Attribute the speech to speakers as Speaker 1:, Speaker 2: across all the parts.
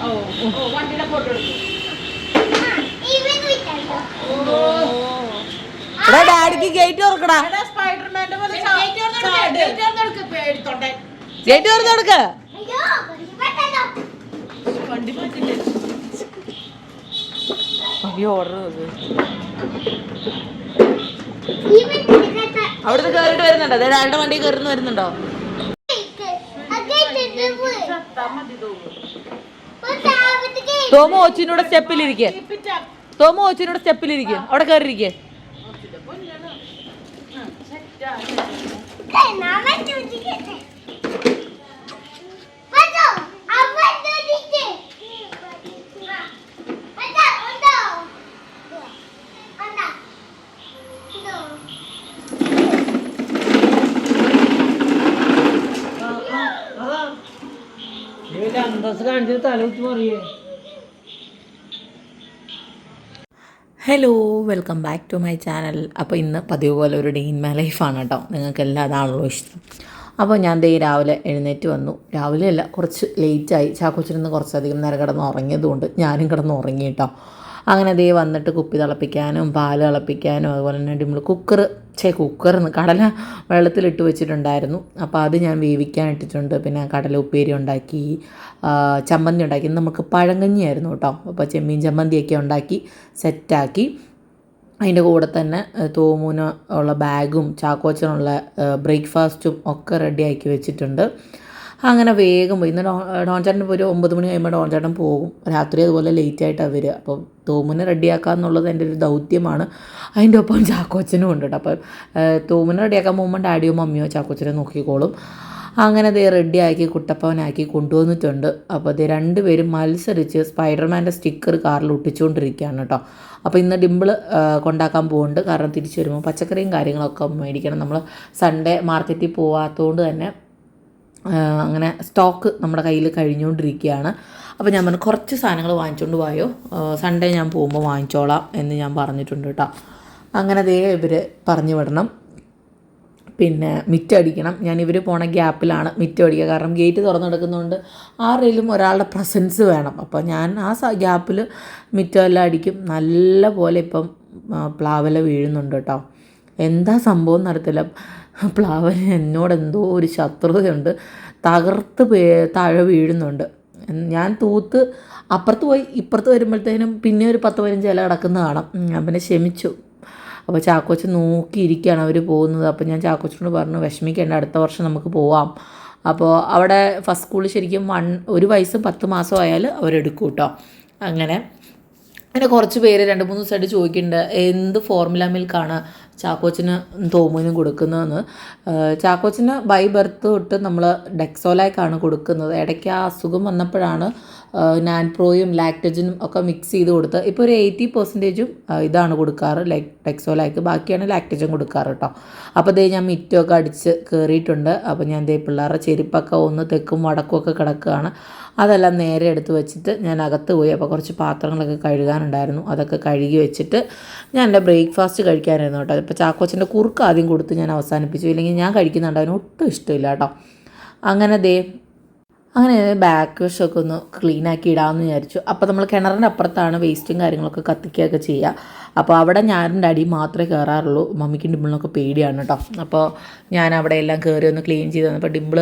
Speaker 1: ഓ ഓ വണ്ടിയുടെ ഫോട്ടോ എടുക്കും
Speaker 2: എടാ ഡാഡിക്ക് ഗേറ്റ് തുറക്കടാ
Speaker 1: സ്പൈഡർമാന്റെ പോലെ ചാടി
Speaker 2: ഗേറ്റ് തുറന്നു കൊടുക്ക്. ഓർഡർ അവിടുന്ന് കേറിട്ട് വരുന്നുണ്ടോ? അതായത് ആളുടെ വണ്ടി കയറുന്നു വരുന്നുണ്ടോ? തോമ ഓച്ചിനൂടെ സ്റ്റെപ്പിലിരിക്കെ. തോമ ഓച്ചിനൂടെ സ്റ്റെപ്പിലിരിക്കെ. അവിടെ കയറിയിരിക്കെ hello welcome back to my channel അപ്പോൾ ഇന്ന് പതിവ് പോലെ ഒരു ഡേ ഇൻ മൈ ലൈഫാണ് കേട്ടോ നിങ്ങൾക്ക് എല്ലാ അതാണല്ലോ ഇഷ്ടം. അപ്പോൾ ഞാൻ ദേ രാവിലെ എഴുന്നേറ്റ് വന്നു. രാവിലെ അല്ല കുറച്ച് ലേറ്റായി ചാക്കോച്ചിരുന്ന് കുറച്ചധികം നേരം കിടന്ന് ഉറങ്ങിയതുകൊണ്ട് ഞാനും കിടന്ന് ഉറങ്ങി കേട്ടോ അങ്ങനെ ദേ വന്നിട്ട് കുപ്പി തിളപ്പിക്കാനും പാൽ തിളപ്പിക്കാനും അതുപോലെ തന്നെ നമ്മൾ കുക്കർ ചേ കുക്കറിന്ന് കടല വെള്ളത്തിലിട്ട് വെച്ചിട്ടുണ്ടായിരുന്നു. അപ്പോൾ അത് ഞാൻ വേവിക്കാൻ ഇട്ടിട്ടുണ്ട്. പിന്നെ കടല ഉപ്പേരി ഉണ്ടാക്കി ചമ്മന്തി ഉണ്ടാക്കി. നമുക്ക് പഴങ്കഞ്ഞിയായിരുന്നു കേട്ടോ. അപ്പോൾ ചെമ്മീൻ ചമ്മന്തിയൊക്കെ ഉണ്ടാക്കി സെറ്റാക്കി അതിന്റെ കൂടെ തന്നെ തോമൂന് ഉള്ള ബാഗും ചാക്കോച്ചനുള്ള ബ്രേക്ക്ഫാസ്റ്റും ഒക്കെ റെഡിയാക്കി വെച്ചിട്ടുണ്ട്. അങ്ങനെ വേഗം പോയി. ഇന്ന് ഡോ ഡോൺ ചേട്ടൻ ഒരു ഒമ്പത് മണി കഴിയുമ്പോൾ ഡോൺ ചേട്ടൻ പോകും. രാത്രി അതുപോലെ ലേറ്റ് ആയിട്ടാണ് വരിക. അപ്പോൾ തോമുനെ റെഡിയാക്കുക എന്നുള്ളത് എന്റെ ഒരു ദൗത്യമാണ്. അതിന്റെ ഒപ്പം ചാക്കോച്ചനും ഉണ്ട് കേട്ടോ. അപ്പം തോമിനെ റെഡിയാക്കാൻ പോകുമ്പോൾ ഡാഡിയോ മമ്മിയോ ചാക്കോച്ചനെ നോക്കിക്കോളും. അങ്ങനെ ദേ റെഡിയാക്കി കുട്ടപ്പവനാക്കി കൊണ്ടുവന്നിട്ടുണ്ട്. അപ്പോൾ അതേ രണ്ടുപേരും മത്സരിച്ച് സ്പൈഡർമാന്റെ സ്റ്റിക്കർ കാറിൽ ഒട്ടിച്ചുകൊണ്ടിരിക്കുകയാണ് കേട്ടോ. അപ്പോൾ ഇന്ന് ഡിമ്പിൾ കൊണ്ടാക്കാൻ പോകുന്നുണ്ട് കാരണം തിരിച്ചു വരുമ്പോൾ പച്ചക്കറിയും കാര്യങ്ങളൊക്കെ മേടിക്കണം. നമ്മൾ സൺഡേ മാർക്കറ്റിൽ പോവാത്തതുകൊണ്ട് തന്നെ അങ്ങനെ സ്റ്റോക്ക് നമ്മുടെ കയ്യിൽ കഴിഞ്ഞുകൊണ്ടിരിക്കുകയാണ്. അപ്പോൾ ഞാൻ പറഞ്ഞു കുറച്ച് സാധനങ്ങൾ വാങ്ങിച്ചുകൊണ്ട് പോയോ സൺഡേ ഞാൻ പോകുമ്പോൾ വാങ്ങിച്ചോളാം എന്ന് ഞാൻ പറഞ്ഞിട്ടുണ്ട് കേട്ടോ. അങ്ങനെ ദേ ഇവർ പറഞ്ഞു വിടണം. പിന്നെ മിറ്റടിക്കണം ഞാൻ ഇവർ പോണ ഗ്യാപ്പിലാണ് മിറ്റ് അടിക്കുക. കാരണം ഗേറ്റ് തുറന്നു തുറന്നെടുക്കുന്നതുകൊണ്ട് ആരുടെയും ഒരാളുടെ പ്രസൻസ് വേണം. അപ്പോൾ ഞാൻ ആ ഗ്യാപ്പിൽ മിറ്റമെല്ലാം അടിക്കും. നല്ല പോലെ ഇപ്പം പ്ലാവല വീഴുന്നുണ്ട് കേട്ടോ. എന്താ സംഭവം നടത്തില്ല പ്ലാവന് എന്നോട് എന്തോ ഒരു ശത്രുതയുണ്ട്. തകർത്ത് താഴെ വീഴുന്നുണ്ട്. ഞാൻ തൂത്ത് അപ്പുറത്ത് പോയി ഇപ്പുറത്ത് വരുമ്പോഴത്തേനും പിന്നെ ഒരു പത്ത് പതിനഞ്ച് ഇല കിടക്കുന്ന കാണാം. ഞാൻ പിന്നെ ക്ഷമിച്ചു അപ്പോൾ ചാക്കോച്ച് നോക്കിയിരിക്കുകയാണ് അവർ പോകുന്നത്. അപ്പോൾ ഞാൻ ചാക്കോച്ചിനോട് പറഞ്ഞു വിഷമിക്കേണ്ട അടുത്ത വർഷം നമുക്ക് പോവാം. അപ്പോൾ അവിടെ ഫസ്റ്റ് സ്കൂളിൽ ശരിക്കും വൺ ഒരു വയസ്സും പത്ത് മാസം ആയാൽ അവരെടുക്കും കേട്ടോ അങ്ങനെ അങ്ങനെ കുറച്ച് പേര് രണ്ട് മൂന്ന് ദിവസമായിട്ട് ചോദിക്കുന്നുണ്ട് എന്ത് ഫോർമുല മിൽക്കാണ് ചാക്കോച്ചിന് തോമുവിനും കൊടുക്കുന്നതെന്ന്? ചാക്കോച്ചിന് ബൈ ബർത്ത് തൊട്ട് നമ്മൾ ഡെക്സോലാക്കാണ് കൊടുക്കുന്നത്. ഇടയ്ക്ക് ആ അസുഖം വന്നപ്പോഴാണ് നാൻപ്രോയും ലാക്ടജനും ഒക്കെ മിക്സ് ചെയ്ത് കൊടുത്ത് ഇപ്പോൾ ഒരു എയ്റ്റി പെർസെന്റേജും ഇതാണ് കൊടുക്കാറ് ലൈക് ടെക്സോലായിക്ക് ബാക്കിയാണ് ലാക്ടജൻ കൊടുക്കാറ് കേട്ടോ അപ്പോൾ ദേ ഞാൻ മിറ്റൊക്കെ അടിച്ച് കയറിയിട്ടുണ്ട് അപ്പോൾ ഞാൻ ദേ പിള്ളേരുടെ ചെരുപ്പൊക്കെ ഒന്ന് തെക്കും വടക്കും ഒക്കെ കിടക്കുകയാണ്. അതെല്ലാം നേരെ എടുത്ത് വെച്ചിട്ട് ഞാൻ അകത്ത് പോയി. അപ്പോൾ കുറച്ച് പാത്രങ്ങളൊക്കെ കഴുകാനുണ്ടായിരുന്നു. അതൊക്കെ കഴുകി വെച്ചിട്ട് ഞാൻ എന്റെ ബ്രേക്ക്ഫാസ്റ്റ് കഴിക്കാനായിരുന്നു കേട്ടോ. ഇപ്പോൾ ചാക്കോച്ചന്റെ കുറുക്ക് ആദ്യം കൊടുത്ത് ഞാൻ അവസാനിപ്പിച്ചു. ഇല്ലെങ്കിൽ ഞാൻ കഴിക്കുന്നുണ്ട്. അവന് ഒട്ടും ഇഷ്ടമില്ല കേട്ടോ. അങ്ങനെ ദേ അങ്ങനെ ബാക്ക് വശമൊക്കെ ഒന്ന് ക്ലീനാക്കി ഇടാമെന്ന് വിചാരിച്ചു. അപ്പോൾ നമ്മൾ കിണറിന്റെ അപ്പുറത്താണ് വേസ്റ്റും കാര്യങ്ങളൊക്കെ കത്തിക്കുകയൊക്കെ ചെയ്യുക. അപ്പോൾ അവിടെ ഞാനും ഡാഡി മാത്രമേ കയറാറുള്ളൂ മമ്മിക്കും ഡിമ്പിളിനൊക്കെ പേടിയാണ് കേട്ടോ അപ്പോൾ ഞാൻ അവിടെ എല്ലാം കയറി ഒന്ന് ക്ലീൻ ചെയ്ത് തന്നപ്പോൾ ഡിമ്പിൾ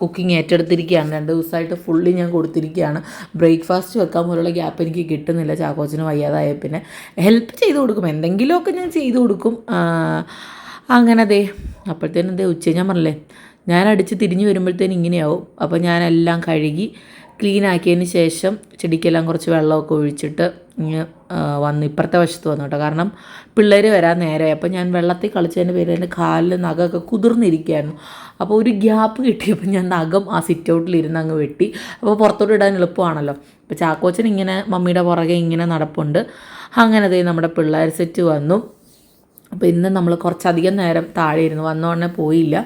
Speaker 2: കുക്കിംഗ് ഏറ്റെടുത്തിരിക്കുകയാണ്. രണ്ട് ദിവസമായിട്ട് ഫുള്ളി ഞാൻ കൊടുത്തിരിക്കുകയാണ്. ബ്രേക്ക്ഫാസ്റ്റ് വെക്കാൻ പോലുള്ള ഗ്യാപ്പ് എനിക്ക് കിട്ടുന്നില്ല. ചാക്കോച്ചിന് വയ്യാതായ പിന്നെ ഹെൽപ്പ് ചെയ്ത് കൊടുക്കും. എന്തെങ്കിലുമൊക്കെ ഞാൻ ചെയ്ത് കൊടുക്കും. അങ്ങനെ ദേ അപ്പോഴത്തേനും ദേ ഉച്ച ഞാൻ പറഞ്ഞില്ലേ? ഞാൻ അടിച്ച് തിരിഞ്ഞ് വരുമ്പോഴത്തേനും ഇങ്ങനെയാവും. അപ്പോൾ ഞാനെല്ലാം കഴുകി ക്ലീൻ ആക്കിയതിന് ശേഷം ചെടിക്കെല്ലാം കുറച്ച് വെള്ളമൊക്കെ ഒഴിച്ചിട്ട് വന്ന് ഇപ്പുറത്തെ വശത്ത് വന്നു കേട്ടോ. കാരണം പിള്ളേർ വരാൻ നേരമായി. അപ്പോൾ ഞാൻ വെള്ളത്തിൽ കളിച്ചതിന്റെ പേര് എന്റെ കാലിൽ നഖമൊക്കെ കുതിർന്നിരിക്കുകയായിരുന്നു. അപ്പോൾ ഒരു ഗ്യാപ്പ് കിട്ടിയപ്പോൾ ഞാൻ നഖം ആ സിറ്റ് ഔട്ടിൽ ഇരുന്ന് അങ്ങ് വെട്ടി. അപ്പോൾ പുറത്തോട്ട് ഇടാൻ എളുപ്പമാണല്ലോ. അപ്പോൾ ചാക്കോച്ചൻ ഇങ്ങനെ മമ്മിയുടെ പുറകെ ഇങ്ങനെ നടപ്പുണ്ട്. അങ്ങനെ ദേ നമ്മുടെ പിള്ളേർ സെറ്റ് വന്നു. അപ്പോൾ ഇന്ന് നമ്മൾ കുറച്ചധികം നേരം താഴെ ഇരുന്നു വന്ന ഉടനെ പോയില്ല.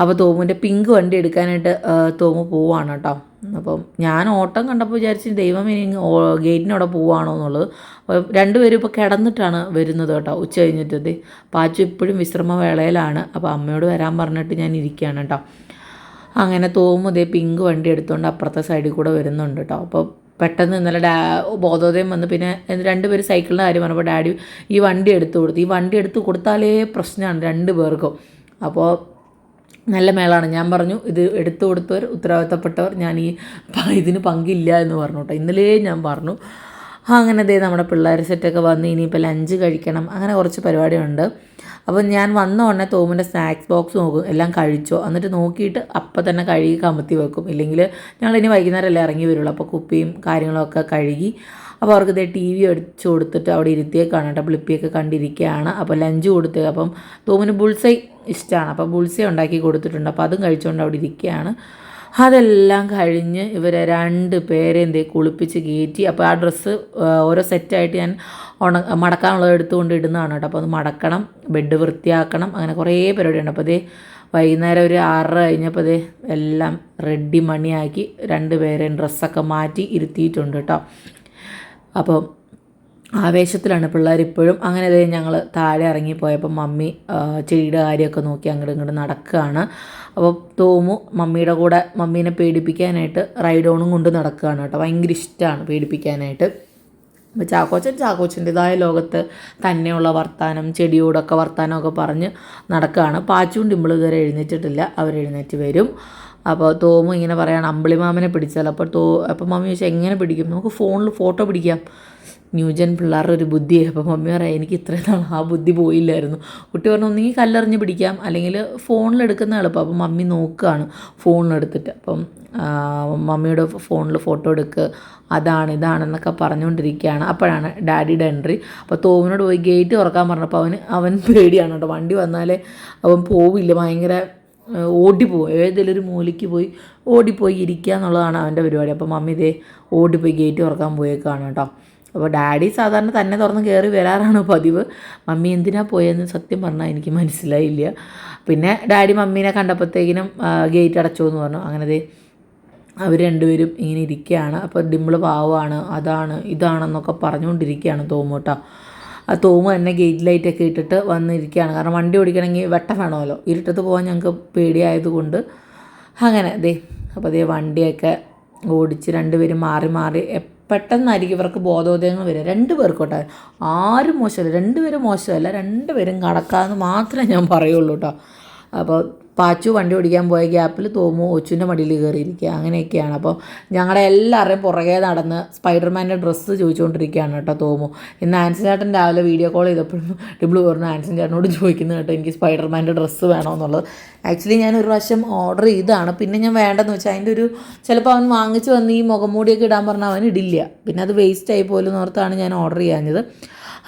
Speaker 2: അപ്പോൾ തോമുവിന്റെ പിങ്ക് വണ്ടി എടുക്കാനായിട്ട് തോമു പോവാണ് കേട്ടോ. അപ്പം ഞാൻ ഓട്ടം കണ്ടപ്പോൾ വിചാരിച്ചു ദൈവം ഇനി ഗേറ്റിനവിടെ പോവാണോ എന്നുള്ളത്. രണ്ടുപേരും ഇപ്പോൾ കിടന്നിട്ടാണ് വരുന്നത് കേട്ടോ ഉച്ച കഴിഞ്ഞിട്ടത് പാച്ചു ഇപ്പോഴും വിശ്രമ വേളയിലാണ്. അപ്പോൾ അമ്മയോട് വരാൻ പറഞ്ഞിട്ട് ഞാൻ ഇരിക്കുകയാണ് കേട്ടോ. അങ്ങനെ തോമും ഇതേ പിങ്ക് വണ്ടി എടുത്തുകൊണ്ട് അപ്പുറത്തെ സൈഡിൽ കൂടെ വരുന്നുണ്ട് കേട്ടോ. അപ്പോൾ പെട്ടെന്ന് ഇന്നലെ ഡാ ബോധോദയം വന്ന് പിന്നെ രണ്ടുപേരും സൈക്കിളിന്റെ കാര്യം പറഞ്ഞപ്പോൾ ഡാഡി ഈ വണ്ടി എടുത്തു കൊടുത്തു. ഈ വണ്ടി എടുത്ത് കൊടുത്താലേ പ്രശ്നമാണ് രണ്ട് പേർക്കും അപ്പോൾ നല്ല മേളാണ്. ഞാൻ പറഞ്ഞു ഇത് എടുത്തു കൊടുത്തവർ ഉത്തരവാദിത്തപ്പെട്ടവർ ഞാൻ ഈ ഇതിന് പങ്കില്ല എന്ന് പറഞ്ഞു കേട്ടോ. ഇന്നലെ ഞാൻ പറഞ്ഞു അങ്ങനെ ദേ നമ്മുടെ പിള്ളേർ സെറ്റൊക്കെ വന്ന് ഇനിയിപ്പോൾ ലഞ്ച് കഴിക്കണം അങ്ങനെ കുറച്ച് പരിപാടിയുണ്ട്. അപ്പോൾ ഞാൻ വന്ന ഉടനെ തോമിന്റെ സ്നാക്സ് ബോക്സ് നോക്കും എല്ലാം കഴിച്ചോ? എന്നിട്ട് നോക്കിയിട്ട് അപ്പം തന്നെ കഴുകി കമത്തി വെക്കും. ഇല്ലെങ്കിൽ ഞങ്ങൾ ഇനി വൈകുന്നേരം അല്ലേ ഇറങ്ങി വരുള്ളൂ. അപ്പോൾ കുപ്പിയും കാര്യങ്ങളൊക്കെ കഴുകി അപ്പോൾ അവർക്ക് ഇതേ ടി വി അടിച്ചു കൊടുത്തിട്ട് അവിടെ ഇരുത്തിയേക്കാണ് കേട്ടോ. ബ്ലിപ്പിയൊക്കെ കണ്ടിരിക്കുകയാണ് അപ്പോൾ ലഞ്ച് കൊടുത്ത് അപ്പം തോമിന് ബുൾസൈ ഇഷ്ടമാണ് അപ്പോൾ ബുൾസൈ ഉണ്ടാക്കി കൊടുത്തിട്ടുണ്ട്. അപ്പോൾ അതും കഴിച്ചുകൊണ്ട് അവിടെ ഇരിക്കുകയാണ് അതെല്ലാം കഴിഞ്ഞ് ഇവരെ രണ്ട് പേരെ എന്തേ കുളിപ്പിച്ച് കയറ്റി അപ്പോൾ ആ ഡ്രസ്സ് ഓരോ സെറ്റായിട്ട് ഞാൻ ഉണ മടക്കാനുള്ളത് എടുത്തുകൊണ്ട് ഇടുന്നതാണ് കേട്ടോ. അപ്പോൾ അത് മടക്കണം ബെഡ് വൃത്തിയാക്കണം അങ്ങനെ കുറേ പരിപാടിയുണ്ട്. അപ്പോൾ അതേ വൈകുന്നേരം ഒരു ആറര കഴിഞ്ഞപ്പോൾ അതേ എല്ലാം റെഡി മണിയാക്കി രണ്ട് പേരെയും ഡ്രസ്സൊക്കെ മാറ്റി ഇരുത്തിയിട്ടുണ്ട് കേട്ടോ. അപ്പോൾ ആവേശത്തിലാണ് പിള്ളേർ ഇപ്പോഴും. അങ്ങനെ ദേ ഞങ്ങൾ താഴെ ഇറങ്ങിപ്പോയപ്പോൾ മമ്മി ചെടിയുടെ കാര്യമൊക്കെ നോക്കി അങ്ങോട്ട് ഇങ്ങോട്ട് നടക്കുകയാണ്. അപ്പോൾ തോമു മമ്മിയുടെ കൂടെ മമ്മീനെ പേടിപ്പിക്കാനായിട്ട് റൈഡോണും കൊണ്ട് നടക്കുകയാണ് കേട്ടോ. ഭയങ്കര ഇഷ്ടമാണ് പേടിപ്പിക്കാനായിട്ട്. അപ്പോൾ ചാക്കോച്ചൻ ചാക്കോച്ചന്റെതായ ലോകത്ത് തന്നെയുള്ള വർത്താനം ചെടിയോടൊക്കെ വർത്താനമൊക്കെ പറഞ്ഞ് നടക്കുകയാണ്. പാച്ചും ഇമ്പിൾ ഇതുവരെ എഴുന്നേറ്റിട്ടില്ല. അവരെഴുന്നേറ്റ് വരും. അപ്പോൾ തോമു ഇങ്ങനെ പറയാണ് അമ്പിളിമാമനെ പിടിച്ചാൽ അപ്പോൾ തോ അപ്പോൾ മമ്മി ചോദിച്ചാൽ എങ്ങനെ പിടിക്കും? നമുക്ക് ഫോണിൽ ഫോട്ടോ പിടിക്കാം. ന്യൂജൻ പിള്ളേരുടെ ഒരു ബുദ്ധി അപ്പോൾ മമ്മി പറയാം എനിക്ക് ഇത്രയും നാൾ ആ ബുദ്ധി പോയില്ലായിരുന്നു. കുട്ടി പറഞ്ഞു ഒന്നെങ്കിൽ കല്ലെറിഞ്ഞ് പിടിക്കാം അല്ലെങ്കിൽ ഫോണിലെടുക്കുന്ന എളുപ്പം. അപ്പം മമ്മി നോക്കുകയാണ് ഫോണിലെടുത്തിട്ട്. അപ്പം മമ്മിയുടെ ഫോണിൽ ഫോട്ടോ എടുക്കുക അതാണ് ഇതാണെന്നൊക്കെ പറഞ്ഞുകൊണ്ടിരിക്കുകയാണ്. അപ്പോഴാണ് ഡാഡിയുടെ എൻട്രി. അപ്പോൾ തോമിനോട് പോയി ഗേറ്റ് തുറക്കാൻ പറഞ്ഞപ്പോൾ അവന് അവൻ പേടിയാണ് കേട്ടോ. വണ്ടി വന്നാലേ അവൻ പോവില്ല ഭയങ്കര ഓടിപ്പോവും ഏതെങ്കിലും ഒരു മൂലയ്ക്ക് പോയി ഓടിപ്പോയി ഇരിക്കുക എന്നുള്ളതാണ് അവന്റെ പരിപാടി. അപ്പോൾ മമ്മി ഇതേ ഓടിപ്പോയി ഗേറ്റ് തുറക്കാൻ പോയേക്കാണ് കേട്ടോ. അപ്പോൾ ഡാഡി സാധാരണ തന്നെ തുറന്ന് കയറി വരാറാണ് പതിവ്. മമ്മി എന്തിനാ പോയെന്ന് സത്യം പറഞ്ഞാൽ എനിക്ക് മനസ്സിലായില്ല. പിന്നെ ഡാഡി മമ്മീനെ കണ്ടപ്പോഴത്തേക്കിനും ഗേറ്റ് അടച്ചു എന്ന് പറഞ്ഞു. അങ്ങനെ അവർ രണ്ടുപേരും ഇങ്ങനെ ഇരിക്കുകയാണ്. അപ്പോൾ ഡിമ്പിൾ പാവമാണ് അതാണ് ഇതാണെന്നൊക്കെ പറഞ്ഞുകൊണ്ടിരിക്കുകയാണ് തോമൂട്ടോ ആ തോമ തന്നെ ഗേറ്റ് ലൈറ്റൊക്കെ ഇട്ടിട്ട് വന്നിരിക്കുകയാണ്. കാരണം വണ്ടി ഓടിക്കണമെങ്കിൽ വെട്ടം വേണമല്ലോ. ഇരുട്ടത്ത് പോകാൻ ഞങ്ങൾക്ക് പേടിയായതുകൊണ്ട് അങ്ങനെ ദേ അപ്പോൾ ദേ വണ്ടിയൊക്കെ ഓടിച്ച് രണ്ടുപേരും മാറി മാറി പെട്ടെന്നായിരിക്കും ഇവർക്ക് ബോധോദയങ്ങൾ വരിക. രണ്ട് പേർക്കോട്ടെ ആരും മോശമല്ല രണ്ടുപേരും മോശമല്ല രണ്ടുപേരും കടക്കാമെന്ന് മാത്രമേ ഞാൻ പറയുള്ളൂ കേട്ടോ. അപ്പോൾ പാച്ചു വണ്ടി ഓടിക്കാൻ പോയ ഗ്യാപ്പിൽ തോമു ഒച്ചുന്റെ മടിയിൽ കയറിയിരിക്കുക. അങ്ങനെയൊക്കെയാണ്. അപ്പോൾ ഞങ്ങളുടെ എല്ലാവരുടെയും പുറകെ നടന്ന് സ്പൈഡർമാന്റെ ഡ്രസ്സ് ചോദിച്ചുകൊണ്ടിരിക്കുകയാണ് കേട്ടോ തോമു. ഇന്ന് ആൻസൺ ചേട്ടൻ രാവിലെ വീഡിയോ കോൾ ചെയ്തപ്പോഴും ഡിബ്ലു പറഞ്ഞു ആൻസൺ ചേട്ടനോട് ചോദിക്കുന്നത് കേട്ടോ എനിക്ക് സ്പൈഡർമാന്റെ ഡ്രസ്സ് വേണമെന്നുള്ളത് ആക്ച്വലി ഞാൻ ഒരു പ്രാവശ്യം ഓർഡർ ചെയ്താണ് പിന്നെ ഞാൻ വേണ്ടെന്ന് വെച്ചാൽ അതിന്റെ ഒരു ചിലപ്പോൾ അവൻ വാങ്ങിച്ച് വന്ന് ഈ മുഖംമൂടിയൊക്കെ ഇടാൻ പറഞ്ഞാൽ അവൻ ഇടില്ല. പിന്നെ അത് വേസ്റ്റ് ആയി പോലും ഓർത്താണ് ഞാൻ ഓർഡർ ചെയ്യാഞ്ഞത്.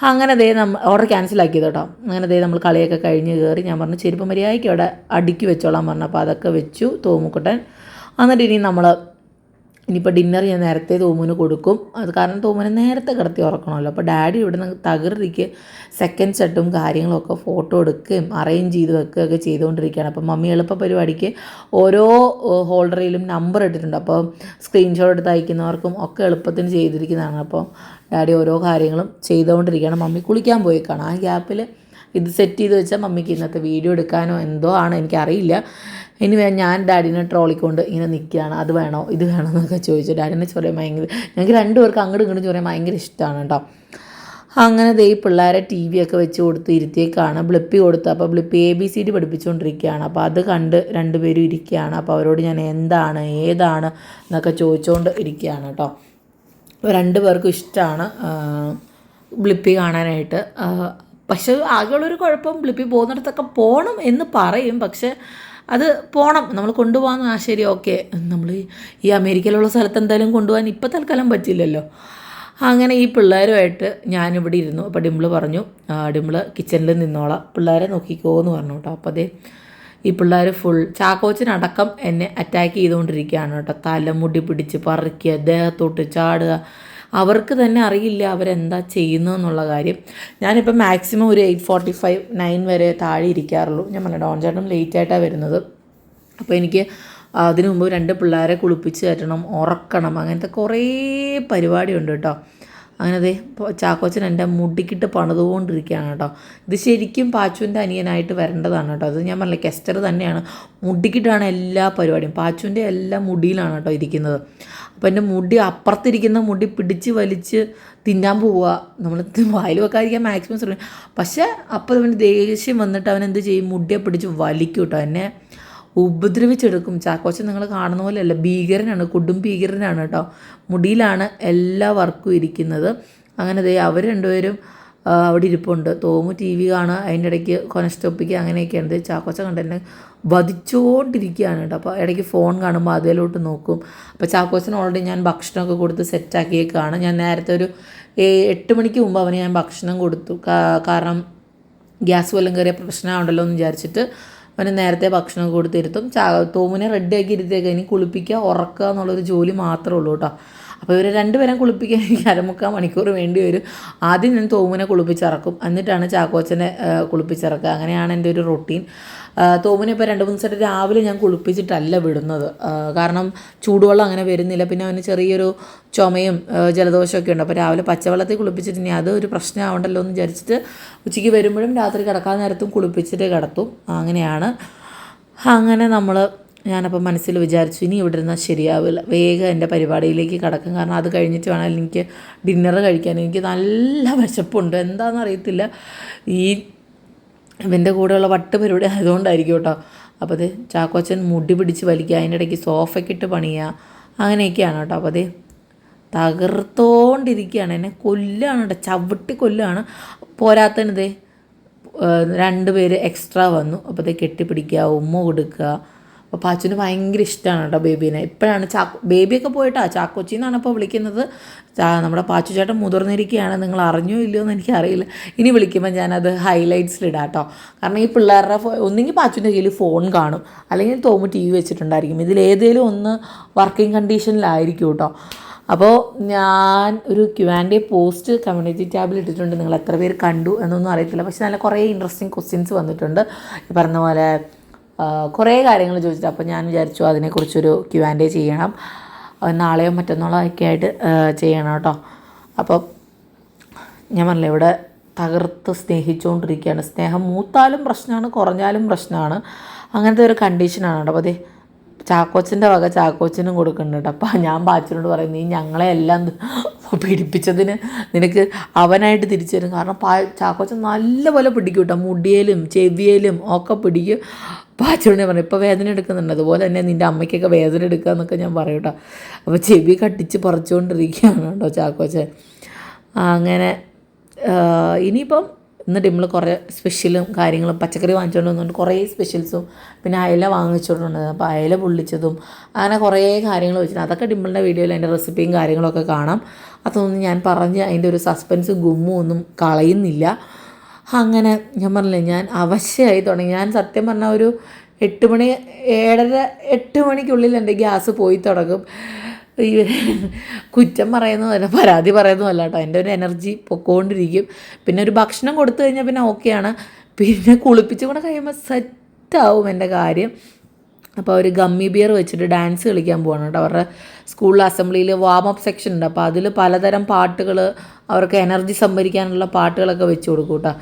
Speaker 2: അങ്ങനെ ദേ നമ്മൾ ഓർഡർ ക്യാൻസൽ ആക്കിയത് കേട്ടോ. അങ്ങനെ ദേ നമ്മൾ കളിയൊക്കെ കഴിഞ്ഞ് കയറി ഞാൻ പറഞ്ഞു ചെരുപ്പ് മര്യാദയ്ക്ക് അവിടെ അടുക്കി വെച്ചോളാൻ പറഞ്ഞു അപ്പോൾ അതൊക്കെ വെച്ചു തോമുക്കുട്ടൻ. എന്നിട്ട് ഇനി നമ്മൾ ഇനിയിപ്പോൾ ഡിന്നർ ഞാൻ നേരത്തെ തോമുവിന് കൊടുക്കും. അത് കാരണം തോമുന് നേരത്തെ കിടത്തി ഉറക്കണമല്ലോ. അപ്പോൾ ഡാഡി ഇവിടെ നിന്ന് സെക്കൻഡ് സെറ്റും കാര്യങ്ങളൊക്കെ ഫോട്ടോ എടുക്കുകയും അറേഞ്ച് ചെയ്ത് വെക്കുകയൊക്കെ ചെയ്തുകൊണ്ടിരിക്കുകയാണ്. അപ്പോൾ മമ്മി എളുപ്പ പരിപാടിക്ക് ഓരോ ഹോൾഡറിലും നമ്പർ ഇട്ടിട്ടുണ്ട്. അപ്പോൾ സ്ക്രീൻഷോട്ട് എടുത്ത് അയക്കുന്നവർക്കും ഒക്കെ എളുപ്പത്തിന് ചെയ്തിരിക്കുന്നതാണ്. അപ്പോൾ ഡാഡി ഓരോ കാര്യങ്ങളും ചെയ്തുകൊണ്ടിരിക്കുകയാണ്. മമ്മി കുളിക്കാൻ പോയേക്കാണ്. ആ ഗ്യാപ്പിൽ ഇത് സെറ്റ് ചെയ്ത് വെച്ചാൽ മമ്മിക്ക് ഇന്നത്തെ വീഡിയോ എടുക്കാനോ എന്തോ ആണ്. എനിക്കറിയില്ല. ഇനി ഞാൻ ഡാഡിനെ ട്രോളിക്കൊണ്ട് ഇങ്ങനെ നിൽക്കുകയാണ് അത് വേണോ? ഇത് വേണോ എന്നൊക്കെ ചോദിച്ചു. ഡാഡിനെ ചൊറിയാൻ ഭയങ്കര ഞങ്ങൾക്ക് രണ്ടുപേർക്ക് അങ്ങോട്ടും ഇങ്ങോട്ടും ചൊറിയാൻ ഭയങ്കര ഇഷ്ടമാണ് കേട്ടോ. അങ്ങനെ ദേ പിള്ളേരെ ടി വി ഒക്കെ വെച്ച് കൊടുത്ത് ഇരുത്തിയേക്കാണ്. ബ്ലിപ്പി കൊടുത്ത്. അപ്പോൾ Blippi A B C D പഠിപ്പിച്ചുകൊണ്ടിരിക്കുകയാണ് അപ്പോൾ അത് കണ്ട് രണ്ടുപേരും ഇരിക്കുകയാണ്. അപ്പോൾ അവരോട് ഞാൻ എന്താണ്? ഏതാണ്? എന്നൊക്കെ ചോദിച്ചുകൊണ്ട് ഇരിക്കുകയാണ് കേട്ടോ. രണ്ട് പേർക്കും ഇഷ്ടമാണ് ബ്ലിപ്പി കാണാനായിട്ട്. പക്ഷെ ആകെയുള്ളൊരു കുഴപ്പം ബ്ലിപ്പി പോകുന്നിടത്തൊക്കെ പോകണം എന്ന് പറയും. പക്ഷെ അത് പോകണം നമ്മൾ കൊണ്ടുപോകാമെന്ന് ആ ശരി ഓക്കെ. നമ്മൾ ഈ- അമേരിക്കയിലുള്ള സ്ഥലത്ത് എന്തായാലും കൊണ്ടുപോകാൻ ഇപ്പം തൽക്കാലം പറ്റില്ലല്ലോ അങ്ങനെ ഈ പിള്ളേരുമായിട്ട് ഞാനിവിടെ ഇരുന്നു. അപ്പോൾ ഡിമ്പിൾ പറഞ്ഞു ഡിമ്പിൾ കിച്ചണിൽ നിന്നോളാം. പിള്ളേരെ നോക്കിക്കോ എന്ന് പറഞ്ഞു കേട്ടോ. അപ്പോൾ അതേ ഈ പിള്ളേർ ഫുൾ ചാക്കോച്ചിനടക്കം എന്നെ അറ്റാക്ക് ചെയ്തുകൊണ്ടിരിക്കുകയാണ് കേട്ടോ. തലമുടി പിടിച്ച് പറിക്കുക ദേഹത്തോട്ട് ചാടുക. അവർക്ക് തന്നെ അറിയില്ല അവരെന്താ ചെയ്യുന്നു എന്നുള്ള കാര്യം. ഞാനിപ്പോൾ മാക്സിമം ഒരു എയ്റ്റ് ഫോർട്ടി ഫൈവ് നയൻ വരെ താഴെ ഇരിക്കാറുള്ളൂ. ഞാൻ പറഞ്ഞു ഡോൺ ലേറ്റ് ആയിട്ടാണ് വരുന്നത്. അപ്പോൾ എനിക്ക് അതിനു മുമ്പ് രണ്ട് പിള്ളേരെ കുളിപ്പിച്ച് കയറ്റണം ഉറക്കണം അങ്ങനത്തെ കുറേ പരിപാടിയുണ്ട് കേട്ടോ. അങ്ങനെ ഇപ്പോൾ ചാക്കോച്ചൻ എന്റെ മുടിക്കിട്ട് പണിതുകൊണ്ടിരിക്കുകയാണ് കേട്ടോ. ഇത് ശരിക്കും പാച്ചുവിന്റെ അനിയനായിട്ട് വരേണ്ടതാണ് കേട്ടോ. അത് ഞാൻ പറഞ്ഞില്ല കെസ്റ്റർ തന്നെയാണ്. മുടിക്കിട്ടാണ് എല്ലാ പരിപാടിയും. പാച്ചുവിന്റെ എല്ലാ മുടിയിലാണ് കേട്ടോ ഇരിക്കുന്നത്. അപ്പോൾ എന്റെ മുടി അപ്പുറത്തിരിക്കുന്ന മുടി പിടിച്ച് വലിച്ച് തിന്നാൻ പോവുക നമ്മൾ വായിൽ വെക്കാതിരിക്കാൻ മാക്സിമം ശ്രമിക്കും പക്ഷേ അപ്പോൾ അവന് ദേഷ്യം വന്നിട്ട് അവൻ എന്ത് ചെയ്യും? മുടിയെ പിടിച്ച് വലിക്കും കേട്ടോ എന്നെ. ഉപദ്രവിച്ചെടുക്കും. ചാക്കോച്ചൻ നിങ്ങൾ കാണുന്ന പോലെയല്ല ഭീകരനാണ് കൊടും ഭീകരനാണ് കേട്ടോ മുടിയിലാണ് എല്ലാ വർക്കും ഇരിക്കുന്നത്. അങ്ങനെ ദേ അവർ രണ്ടുപേരും അവിടെ ഇരിപ്പുണ്ട്. തോമു ടി വി കാണുക അതിന്റെ ഇടയ്ക്ക് കൊനസ്റ്റോപ്പിക്ക് അങ്ങനെയൊക്കെയാണ് ചാക്കോച്ച കണ്ട് എന്നെ വധിച്ചുകൊണ്ടിരിക്കുകയാണ് കേട്ടോ. അപ്പോൾ ഇടയ്ക്ക് ഫോൺ കാണുമ്പോൾ അതിലോട്ട് നോക്കും. അപ്പോൾ ചാക്കോച്ചന് ഓൾറെഡി ഞാൻ ഭക്ഷണമൊക്കെ കൊടുത്ത് സെറ്റാക്കിയേക്കാണ് ഞാൻ നേരത്തെ ഒരു എട്ട് മണിക്ക് മുമ്പ് അവന് ഞാൻ ഭക്ഷണം കൊടുത്തു. കാരണം ഗ്യാസ് വല്ലതും കയറിയ പ്രശ്നമാണല്ലോ എന്ന് വിചാരിച്ചിട്ട് അവന് നേരത്തെ ഭക്ഷണം കൊടുത്തിരുത്തും. ചാ തോമിനെ റെഡിയാക്കി ഇരുത്തേക്ക് ഇനി കുളിപ്പിക്കുക ഉറക്കുക എന്നുള്ളൊരു ജോലി മാത്രമേ ഉള്ളൂ കേട്ടോ. അപ്പോൾ ഇവരെ രണ്ടുപേരും കുളിപ്പിക്കാൻ എനിക്ക് അരമുക്കാൽ മണിക്കൂർ വേണ്ടി വരും. ആദ്യം ഞാൻ തോമിനെ കുളിപ്പിച്ചിറക്കും. എന്നിട്ടാണ് ചാക്കോച്ചനെ കുളിപ്പിച്ചിറക്കുക. അങ്ങനെയാണ് എന്റെ ഒരു റൊട്ടീൻ തോമിനെ ഇപ്പോൾ രണ്ട് മൂന്ന് ദിവസമായിട്ട് രാവിലെ ഞാൻ കുളിപ്പിച്ചിട്ടല്ല വിടുന്നത്. കാരണം ചൂടുവെള്ളം അങ്ങനെ വരുന്നില്ല. പിന്നെ അവന് ചെറിയൊരു ചുമയും ജലദോഷമൊക്കെ ഉണ്ട്. അപ്പോൾ രാവിലെ പച്ചവെള്ളത്തിൽ കുളിപ്പിച്ചിട്ട് ഇനി അത് ഒരു പ്രശ്നമാവണ്ടല്ലോ എന്ന് വിചാരിച്ചിട്ട് ഉച്ചയ്ക്ക് വരുമ്പോഴും രാത്രി കിടക്കാൻ നേരത്തും കുളിപ്പിച്ചിട്ട് കിടത്തും. അങ്ങനെയാണ്. അങ്ങനെ നമ്മൾ ഞാനപ്പോൾ മനസ്സിൽ വിചാരിച്ചു ഇനി ഇവിടെ ഇരുന്നാൽ ശരിയാവില്ല. വേഗം എന്റെ പരിപാടിയിലേക്ക് കടക്കും. കാരണം അത് കഴിഞ്ഞിട്ട് വേണം എനിക്ക് ഡിന്നർ കഴിക്കാൻ. എനിക്ക് നല്ല വിശപ്പുണ്ട്. എന്താണെന്ന് അറിയത്തില്ല. ഈ ഇവന്റെ കൂടെയുള്ള വട്ട് പരിപാടി ആയതുകൊണ്ടായിരിക്കും കേട്ടോ. അപ്പോൾ അത് ചാക്കോച്ചൻ മുടി പിടിച്ച് വലിക്കുക അതിന്റെ ഇടയ്ക്ക് സോഫയ്ക്കിട്ട് പണിയുക അങ്ങനെയൊക്കെയാണ് കേട്ടോ. അപ്പോൾ അത് തകർത്തോണ്ടിരിക്കുകയാണ്. എന്നെ കൊല്ലാണ് കേട്ടോ. ചവിട്ടി കൊല്ലാണ് പോരാത്തതിനതേ രണ്ട് പേര് എക്സ്ട്രാ വന്നു. അപ്പോൾ അത് കെട്ടിപ്പിടിക്കുക ഉമ്മ കൊടുക്കുക അപ്പോൾ പാച്ചുവിന് ഭയങ്കര ഇഷ്ടമാണ് കേട്ടോ ബേബീനെ. ഇപ്പോഴാണ് ചാക്കോ ബേബിയൊക്കെ പോയിട്ടാ ചാക്കോച്ചി എന്നാണ് ഇപ്പോൾ വിളിക്കുന്നത് നമ്മുടെ പാച്ചു ചേട്ടൻ മുതിർന്നിരിക്കുകയാണ്. നിങ്ങൾ അറിഞ്ഞോ ഇല്ലയോ എന്ന് എനിക്കറിയില്ല. ഇനി വിളിക്കുമ്പോൾ ഞാനത് ഹൈലൈറ്റ്സിലിടാം കേട്ടോ. കാരണം ഈ പിള്ളേരുടെ ഒന്നെങ്കിൽ പാച്ചുവിന്റെ കയ്യിൽ ഫോൺ കാണും. അല്ലെങ്കിൽ തോമു ടി വി വെച്ചിട്ടുണ്ടായിരിക്കും. ഇതിലേതേലും ഒന്ന് വർക്കിംഗ് കണ്ടീഷനിലായിരിക്കും കേട്ടോ. അപ്പോൾ ഞാൻ ഒരു Q and A post community ടാബിൽ ഇട്ടിട്ടുണ്ട്. നിങ്ങൾ എത്ര പേര് കണ്ടു എന്നൊന്നും അറിയത്തില്ല. പക്ഷെ നല്ല കുറേ ഇൻട്രസ്റ്റിംഗ് ക്വസ്റ്റ്യൻസ് വന്നിട്ടുണ്ട്. ഈ പറഞ്ഞ പോലെ കുറേ കാര്യങ്ങൾ ചോദിച്ചിട്ട് അപ്പോൾ ഞാൻ വിചാരിച്ചു അതിനെക്കുറിച്ചൊരു ക്യു ആൻഡ് എ ചെയ്യണം. നാളെയോ മറ്റന്നാളോ ഒക്കെ ആയിട്ട് ചെയ്യണം കേട്ടോ. അപ്പോൾ ഞാൻ പറഞ്ഞില്ല ഇവിടെ തകർത്ത് സ്നേഹിച്ചുകൊണ്ടിരിക്കുകയാണ് സ്നേഹം മൂത്താലും പ്രശ്നമാണ് കുറഞ്ഞാലും പ്രശ്നമാണ്. അങ്ങനത്തെ ഒരു കണ്ടീഷനാണ് കേട്ടോ അപ്പോൾ അതെ ചാക്കോച്ചന്റെ വക ചാക്കോച്ചനും കൊടുക്കുന്നുണ്ട്. അപ്പം ഞാൻ പാച്ചനോട് പറയും നീ ഞങ്ങളെ എല്ലാം പിടിപ്പിച്ചതിന് നിനക്ക് അവനായിട്ട് തിരിച്ചു തരും. കാരണം പാ ചാക്കോച്ചൻ നല്ലപോലെ പിടിക്കും കേട്ടോ മുടിയേലും ചെവിയേലും ഒക്കെ പിടിക്കും. പാച്ചനോട് പറയും ഇപ്പോൾ വേദന എടുക്കുന്നുണ്ട്. അതുപോലെ തന്നെ നിന്റെ അമ്മയ്ക്കൊക്കെ വേദന എടുക്കുക എന്നൊക്കെ ഞാൻ പറയും കേട്ടോ അപ്പോൾ ചെവി കട്ടിച്ച് പറിച്ചുകൊണ്ടിരിക്കുകയാണ് കേട്ടോ ചാക്കോച്ചൻ. അങ്ങനെ ഇനിയിപ്പം ഇന്ന് നമ്മൾ കുറേ സ്പെഷ്യലും കാര്യങ്ങളും പച്ചക്കറി വാങ്ങിച്ചുകൊണ്ട് വന്നുകൊണ്ട് കുറേ സ്പെഷ്യൽസും പിന്നെ അയല വാങ്ങിച്ചുകൊണ്ടുണ്ട് അപ്പോൾ അയല പൊള്ളിച്ചതും അങ്ങനെ കുറേ കാര്യങ്ങൾ വെച്ചിട്ടുണ്ട്. അതൊക്കെ ഡിമ്പിളിന്റെ വീഡിയോയിൽ അതിന്റെ റെസിപ്പിയും കാര്യങ്ങളൊക്കെ കാണാം. അതൊന്നും ഞാൻ പറഞ്ഞ് അതിന്റെ ഒരു സസ്പെൻസ് ഗുമ്മും ഒന്നും കളയുന്നില്ല. അങ്ങനെ ഞാൻ പറഞ്ഞില്ലേ ഞാൻ അവശ്യമായി തുടങ്ങി. ഞാൻ സത്യം പറഞ്ഞാൽ ഒരു എട്ട് മണി ഏഴര എട്ട് മണിക്കുള്ളിൽ എന്റെ ഗ്യാസ് പോയി തുടങ്ങും. ഈ കുറ്റം പറയുന്നതല്ല പരാതി പറയുന്നതല്ല കേട്ടോ എന്റെ ഒരു എനർജി പൊക്കോണ്ടിരിക്കും. പിന്നെ ഒരു ഭക്ഷണം കൊടുത്തു കഴിഞ്ഞാൽ പിന്നെ ഓക്കെയാണ്. പിന്നെ കുളിപ്പിച്ച് കൂടെ കഴിയുമ്പോൾ സെറ്റാവും എന്റെ കാര്യം. അപ്പോൾ അവർ ഗമ്മി ബിയർ വെച്ചിട്ട് ഡാൻസ് കളിക്കാൻ പോകണം കേട്ടോ. അവരുടെ സ്കൂളിൽ അസംബ്ലിയിൽ വാം അപ്പ് സെക്ഷൻ ഉണ്ട്. അപ്പോൾ അതിൽ പലതരം പാട്ടുകൾ അവർക്ക് എനർജി സംഭരിക്കാനുള്ള പാട്ടുകളൊക്കെ വെച്ച് കൊടുക്കും കേട്ടോ.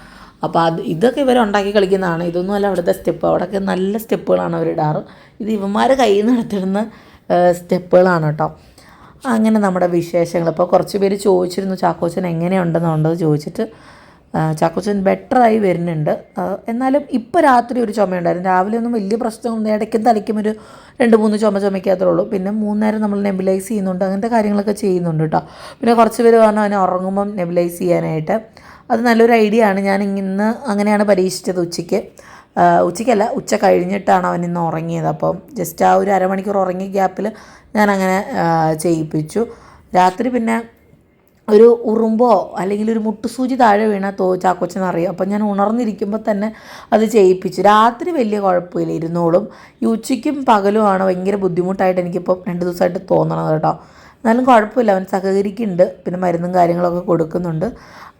Speaker 2: അപ്പോൾ അത് ഇതൊക്കെ ഇവർ ഉണ്ടാക്കി കളിക്കുന്നതാണ്. ഇതൊന്നുമല്ല അവിടുത്തെ സ്റ്റെപ്പ്. അവിടെയൊക്കെ നല്ല സ്റ്റെപ്പുകളാണ് അവർ ഇടാറ്. ഇത് ഇവന്മാർ കയ്യിൽ നിന്ന് എടുത്തിടുന്ന സ്റ്റെപ്പുകളാണ് കേട്ടോ. അങ്ങനെ നമ്മുടെ വിശേഷങ്ങൾ. ഇപ്പോൾ കുറച്ച് പേര് ചോദിച്ചിരുന്നു ചാക്കോച്ചൻ എങ്ങനെയുണ്ടെന്നുള്ളത് ചോദിച്ചിട്ട് ചാക്കോച്ചൻ ബെറ്ററായി വരുന്നുണ്ട്. എന്നാലും ഇപ്പോൾ രാത്രി ഒരു ചുമയുണ്ടായിരുന്നു. രാവിലെ ഒന്നും വലിയ പ്രശ്നമൊന്നും ഇടയ്ക്കും തലയ്ക്കും ഒരു രണ്ട് മൂന്ന് ചുമ ചുമയ്ക്കാത്തേ ഉള്ളൂ. പിന്നെ മൂന്ന് നേരം നമ്മൾ നെബിലൈസ് ചെയ്യുന്നുണ്ട്. അങ്ങനത്തെ കാര്യങ്ങളൊക്കെ ചെയ്യുന്നുണ്ട് കേട്ടോ. പിന്നെ കുറച്ച് പേര് പറഞ്ഞു അവനെ ഉറങ്ങുമ്പം നെബിലൈസ് ചെയ്യാനായിട്ട്. അത് നല്ലൊരു ഐഡിയ ആണ്. ഞാൻ ഇന്ന് അങ്ങനെയാണ് പരീക്ഷിച്ചത് ഉച്ചയ്ക്ക്. ഉച്ചയ്ക്കല്ല ഉച്ച കഴിഞ്ഞിട്ടാണ് അവൻ ഇന്ന് ഉറങ്ങിയത്. അപ്പം ജസ്റ്റ് ആ ഒരു അരമണിക്കൂർ ഉറങ്ങിയ ഗ്യാപ്പിൽ ഞാൻ അങ്ങനെ ചെയ്യിപ്പിച്ചു. രാത്രി പിന്നെ ഒരു ഉറുമ്പോ അല്ലെങ്കിൽ ഒരു മുട്ടുസൂചി താഴെ വീണാൽ തോ ചാക്കോച്ചൻ അറിയാം അപ്പം ഞാൻ ഉണർന്നിരിക്കുമ്പോൾ തന്നെ അത് ചെയ്യിപ്പിച്ചു. രാത്രി വലിയ കുഴപ്പമില്ല ഇരുന്നോളും. ഈ ഉച്ചയ്ക്കും പകലുമാണ് ഭയങ്കര ബുദ്ധിമുട്ടായിട്ട് എനിക്കിപ്പം രണ്ട് ദിവസമായിട്ട് തോന്നണത് കേട്ടോ. എന്നാലും കുഴപ്പമില്ല അവൻ സഹകരിക്കുന്നുണ്ട്. പിന്നെ മരുന്നും കാര്യങ്ങളൊക്കെ കൊടുക്കുന്നുണ്ട്.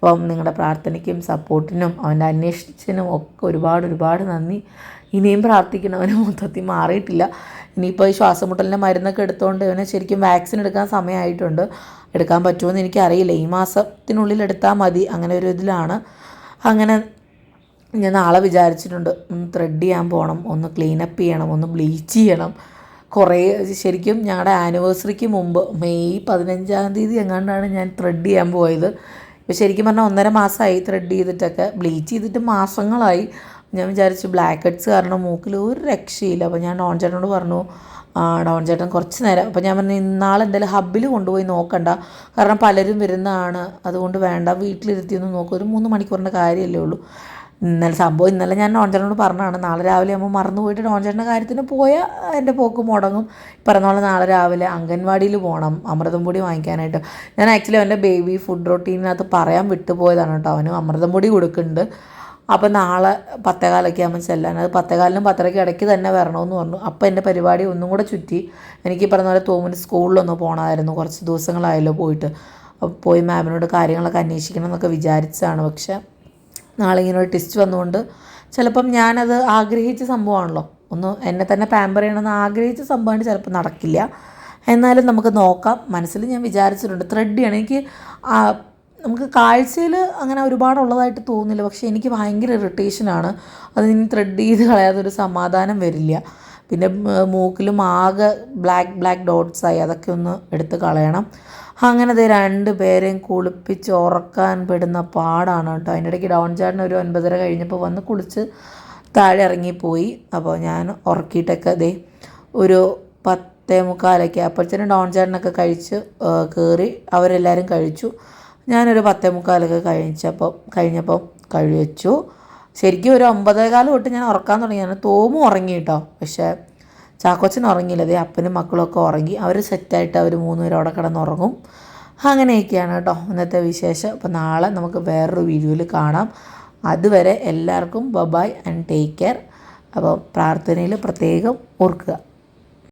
Speaker 2: അപ്പം നിങ്ങളുടെ പ്രാർത്ഥനയ്ക്കും സപ്പോർട്ടിനും അവന്റെ അന്വേഷിച്ചതിനും ഒക്കെ ഒരുപാട് ഒരുപാട് നന്ദി. ഇനിയും പ്രാർത്ഥിക്കണം അവന് മൊത്തത്തിൽ മാറിയിട്ടില്ല. ഇനിയിപ്പോൾ ഈ ശ്വാസമുട്ടലിന്റെ മരുന്നൊക്കെ എടുത്തുകൊണ്ട് ഇവനെ ശരിക്കും വാക്സിൻ എടുക്കാൻ സമയമായിട്ടുണ്ട്. എടുക്കാൻ പറ്റുമെന്ന് എനിക്കറിയില്ല. ഈ മാസത്തിനുള്ളിൽ എടുത്താൽ മതി. അങ്ങനെ ഒരു ഇതിലാണ്. അങ്ങനെ ഞാൻ നാളെ വിചാരിച്ചിട്ടുണ്ട്. ഒന്ന് ത്രെഡ് ചെയ്യാൻ പോകണം. ഒന്ന് ക്ലീനപ്പ് ചെയ്യണം. ഒന്ന് ബ്ലീച്ച് ചെയ്യണം. കുറേ ശരിക്കും ഞങ്ങളുടെ ആനിവേഴ്സറിക്ക് മുമ്പ് മെയ് പതിനഞ്ചാം തീയതി എങ്ങാണ്ടാണ് ഞാൻ ത്രെഡ് ചെയ്യാൻ പോയത്. ഇപ്പോൾ ശരിക്കും പറഞ്ഞാൽ ഒന്നര മാസമായി ത്രെഡ് ചെയ്തിട്ടൊക്കെ. ബ്ലീച്ച് ചെയ്തിട്ട് മാസങ്ങളായി. ഞാൻ വിചാരിച്ചു ബ്ലാക്ക് ഹെഡ്സ് കാരണം മൂക്കിൽ ഒരു രക്ഷയില്ല. അപ്പോൾ ഞാൻ ഡോൺ ചേട്ടനോട് പറഞ്ഞു ഡോൺ ചേട്ടൻ കുറച്ച് നേരം അപ്പോൾ ഞാൻ പറഞ്ഞു ഇന്നാളെ എന്തായാലും ഹബ്ബിൽ കൊണ്ടുപോയി നോക്കണ്ട. കാരണം പലരും വരുന്നതാണ്. അതുകൊണ്ട് വേണ്ട. വീട്ടിലിരുത്തിയൊന്നും നോക്കും. ഒരു മൂന്ന് മണിക്കൂറിന്റെ കാര്യമല്ലേ ഉള്ളൂ. ഇന്നലെ സംഭവം ഇന്നലെ ഞാൻ ഡോൺചേട്ടനോട് പറഞ്ഞാണ് നാളെ രാവിലെ നമ്മൾ മറന്നു പോയിട്ട് ഡോൺചേട്ടന്റെ കാര്യത്തിന് പോയാൽ എന്റെ പോക്ക് മുടങ്ങും. പറഞ്ഞ നാളെ രാവിലെ അംഗൻവാടിയിൽ പോകണം അമൃതം പൊടി വാങ്ങിക്കാനായിട്ട്. ഞാൻ ആക്ച്വലി അവന്റെ ബേബി ഫുഡ് റൊട്ടീനകത്ത് പറയാൻ വിട്ടുപോയതാണ് കേട്ടോ അവന് അമൃതം പൊടി കൊടുക്കുന്നുണ്ട്. അപ്പോൾ നാളെ പത്തേകാലൊക്കെ ആകുമ്പോൾ ചെല്ലാൻ. അത് പത്തേകാലിനും പത്തരയ്ക്ക് ഇടയ്ക്ക് തന്നെ വരണമെന്ന് പറഞ്ഞു. അപ്പോൾ എന്റെ പരിപാടി ഒന്നും കൂടെ ചുറ്റി എനിക്ക് പറഞ്ഞ പോലെ തോമിന് സ്കൂളിലൊന്ന് പോകണമായിരുന്നു കുറച്ച് ദിവസങ്ങളായല്ലോ പോയിട്ട്. പോയി മാമിനോട് കാര്യങ്ങളൊക്കെ അന്വേഷിക്കണം എന്നൊക്കെ വിചാരിച്ചതാണ്. പക്ഷേ നാളെ ഇങ്ങനെ ഒരു ടെസ്റ്റ് വന്നുകൊണ്ട് ചിലപ്പം ഞാനത് ആഗ്രഹിച്ച സംഭവമാണല്ലോ. ഒന്ന് എന്നെ തന്നെ പാമ്പർ ചെയ്യണമെന്ന് ആഗ്രഹിച്ച സംഭവമായിട്ട് ചിലപ്പോൾ നടക്കില്ല. എന്നാലും നമുക്ക് നോക്കാം. മനസ്സിൽ ഞാൻ വിചാരിച്ചിട്ടുണ്ട്. ത്രെഡ് ചെയ്യണം എനിക്ക് നമുക്ക് കാഴ്ചയിൽ അങ്ങനെ ഒരുപാടുള്ളതായിട്ട് തോന്നുന്നില്ല. പക്ഷേ എനിക്ക് ഭയങ്കര ഇറിറ്റേഷനാണ് അത് ഇനി ത്രെഡ് ചെയ്ത് കളയാതൊരു സമാധാനം വരില്ല. പിന്നെ മൂക്കിലും ആകെ ബ്ലാക്ക് ബ്ലാക്ക് ഡോട്ട്സായി അതൊക്കെ ഒന്ന് എടുത്ത് കളയണം. അങ്ങനെ ദേ രണ്ട് പേരെയും കുളിപ്പിച്ച് ഉറക്കാൻ പെടുന്ന പാടാണ് കേട്ടോ. അതിന്റെ ഇടയ്ക്ക് ഡൗൺ ഒരു ഒൻപതര കഴിഞ്ഞപ്പോൾ വന്ന് കുളിച്ച് താഴെ ഇറങ്ങിപ്പോയി അപ്പോൾ ഞാൻ ഉറക്കിയിട്ടൊക്കെ ദേ ഒരു പത്തേ മുക്കാലൊക്കെ. അപ്പോഴത്തേനും ഡൗൺ ചാടിനൊക്കെ കഴിച്ച് കയറി അവരെല്ലാവരും കഴിച്ചു. ഞാനൊരു പത്തേ മുക്കാലൊക്കെ കഴിച്ചപ്പോൾ കഴിഞ്ഞപ്പോൾ കഴിച്ചു ശരിക്കും ഒരു ഒമ്പതേകാലം തൊട്ട് ഞാൻ ഉറക്കാൻ തുടങ്ങിയാണ് തോമും ഉറങ്ങി കേട്ടോ. പക്ഷേ ചാക്കോച്ചൻ ഉറങ്ങിയില്ല. അതേ അപ്പനും മക്കളൊക്കെ ഉറങ്ങി. അവർ സെറ്റായിട്ട് അവർ മൂന്നുപേരും അവിടെ കിടന്ന് ഉറങ്ങും. അങ്ങനെയൊക്കെയാണ് കേട്ടോ ഇന്നത്തെ വിശേഷം. അപ്പോൾ നാളെ നമുക്ക് വേറൊരു വീഡിയോയിൽ കാണാം. അതുവരെ എല്ലാവർക്കും ബബായ് ആൻഡ് ടേക്ക് കെയർ അപ്പോൾ പ്രാർത്ഥനയിൽ പ്രത്യേകം ഓർക്കുക.